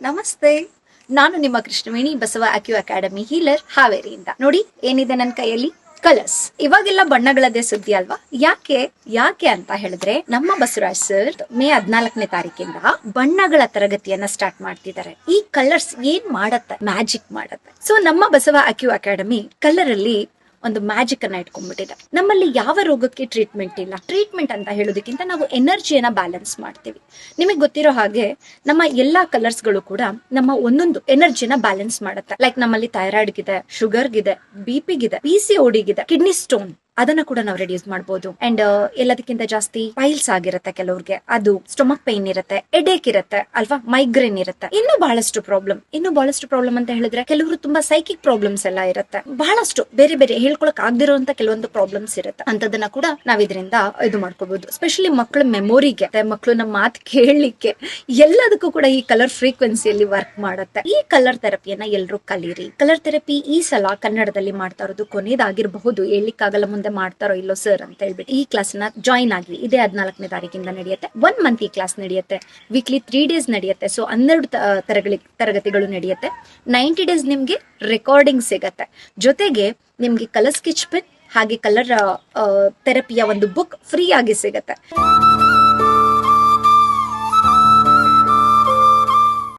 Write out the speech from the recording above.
ನಮಸ್ತೆ. ನಾನು ನಿಮ್ಮ Krishnaveni Basava accu academy healer ಹಾವೇರಿಯಿಂದ. ನೋಡಿ, ಏನಿದೆ ನನ್ನ ಕೈಯಲ್ಲಿ? ಕಲರ್ಸ್. ಇವಾಗೆಲ್ಲ ಬಣ್ಣಗಳದೇ ಸುದ್ದಿ ಅಲ್ವಾ? ಯಾಕೆ ಯಾಕೆ ಅಂತ ಹೇಳಿದ್ರೆ, ನಮ್ಮ ಬಸವರಾಜ್ ಸರ್ ಮೇ ಹದಿನಾಲ್ಕನೇ ತಾರೀಕಿಂದ ಬಣ್ಣಗಳ ತರಗತಿಯನ್ನ ಸ್ಟಾರ್ಟ್ ಮಾಡ್ತಿದ್ದಾರೆ. ಈ ಕಲರ್ಸ್ ಏನ್ ಮಾಡತ್ತೆ? ಮ್ಯಾಜಿಕ್ ಮಾಡತ್ತೆ. ಸೊ ನಮ್ಮ ಬಸವ ಅಕ್ಯೂ ಅಕಾಡೆಮಿ ಕಲರ್ ಅಲ್ಲಿ ಒಂದು ಮ್ಯಾಜಿಕ್ ಅನ್ನ ಇಟ್ಕೊಂಡ್ಬಿಟ್ಟಿದೆ. ನಮ್ಮಲ್ಲಿ ಯಾವ ರೋಗಕ್ಕೆ ಟ್ರೀಟ್ಮೆಂಟ್ ಇಲ್ಲ ಟ್ರೀಟ್ಮೆಂಟ್ ಅಂತ ಹೇಳೋದಕ್ಕಿಂತ ನಾವು ಎನರ್ಜಿಯನ್ನ ಬ್ಯಾಲೆನ್ಸ್ ಮಾಡ್ತೀವಿ. ನಿಮಗೆ ಗೊತ್ತಿರೋ ಹಾಗೆ ನಮ್ಮ ಎಲ್ಲಾ ಕಲರ್ಸ್ಗಳು ಕೂಡ ನಮ್ಮ ಒಂದೊಂದು ಎನರ್ಜಿನ ಬ್ಯಾಲೆನ್ಸ್ ಮಾಡುತ್ತೆ. ಲೈಕ್ ನಮ್ಮಲ್ಲಿ ಥೈರಾಯ್ಡ್ ಥೈರಾಯ್ಡ್ಗಿದೆ ಶುಗರ್ಗಿದೆ ಬಿ ಪಿಗಿದೆ ಪಿ ಸಿ ಓಡಿಗಿದೆ ಕಿಡ್ನಿ ಸ್ಟೋನ್ ಅದನ್ನ ಕೂಡ ನಾವು ರೆಡ್ಯೂಸ್ ಮಾಡಬಹುದು ಅಂಡ್ ಎಲ್ಲದಕ್ಕಿಂತ ಜಾಸ್ತಿ ಪೈಲ್ಸ್ ಆಗಿರುತ್ತೆ ಕೆಲವ್ರಿಗೆ. ಅದು ಸ್ಟೊಮಕ್ ಪೈನ್ ಇರುತ್ತೆ ಎಡೇಕ್ ಇರುತ್ತೆ, ಅಲ್ವಾ? ಮೈಗ್ರೇನ್ ಇರುತ್ತೆ. ಇನ್ನು ಬಹಳಷ್ಟು ಪ್ರಾಬ್ಲಮ್ ಇನ್ನು ಬಹಳಷ್ಟು ಪ್ರಾಬ್ಲಮ್ ಅಂತ ಹೇಳಿದ್ರೆ ಕೆಲವರು ತುಂಬಾ ಸೈಕಿಕ್ ಪ್ರಾಬ್ಲಮ್ಸ್ ಎಲ್ಲ ಇರುತ್ತೆ. ಬಹಳಷ್ಟು ಬೇರೆ ಬೇರೆ ಹೇಳ್ಕೊಳಕ್ ಆಗದಿರುವಂತ ಕೆಲವೊಂದು ಪ್ರಾಬ್ಲಮ್ಸ್ ಇರುತ್ತೆ. ಅಂತದನ್ನ ಕೂಡ ನಾವ್ ಇದರಿಂದ ಇದು ಮಾಡ್ಕೋಬಹುದು ಸ್ಪೆಷಲಿ ಮಕ್ಕಳ ಮೆಮೊರಿಗೆ ಮಕ್ಕಳು ನಮ್ಮ ಮಾತು ಕೇಳಲಿಕ್ಕೆ ಎಲ್ಲದಕ್ಕೂ ಕೂಡ ಈ ಕಲರ್ ಫ್ರೀಕ್ವೆನ್ಸಿಯಲ್ಲಿ ವರ್ಕ್ ಮಾಡುತ್ತೆ. ಈ ಕಲರ್ ಥೆರಪಿಯನ್ನ ಎಲ್ಲರೂ ಕಲೀರಿ. ಕಲರ್ ಥೆರಪಿ ಈ ಸಲ ಕನ್ನಡದಲ್ಲಿ ಮಾಡ್ತಾ ಇರೋದು ಕೊನೆಯದಾಗಿರಬಹುದು ಹೇಳಲಿಕ್ಕಾಗಲ್ಲ ಮುಂದೆ ಮಾಡ್ತಾರೋ ಇಲ್ಲೋ ಸರ್ ಅಂತ ಹೇಳ್ಬಿಟ್ಟು ಈ ಕ್ಲಾಸ್ನ ಜಾಯಿನ್ ಆಗ್ಲಿ ಇದೇ ಹದಿನಾಲ್ಕನೇ ತಾರೀಕಿಂದ ನಡೆಯುತ್ತೆ. ಒನ್ ಮಂತ್ ಈ ಕ್ಲಾಸ್ ನಡೆಯುತ್ತೆ. ವೀಕ್ಲಿ ತ್ರೀ ಡೇಸ್ ನಡೆಯುತ್ತೆ. ಸೊ ಹನ್ನೆರಡು ತರಗತಿ ತರಗತಿಗಳು ನಡೆಯುತ್ತೆ. ನೈಂಟಿ ಡೇಸ್ ನಿಮ್ಗೆ ರೆಕಾರ್ಡಿಂಗ್ ಸಿಗತ್ತೆ. ಜೊತೆಗೆ ನಿಮ್ಗೆ ಕಲರ್ ಸ್ಕೆಚ್ ಪೆನ್ ಹಾಗೆ ಕಲರ್ ಥೆರಪಿಯ ಒಂದು ಬುಕ್ ಫ್ರೀ ಆಗಿ ಸಿಗತ್ತೆ.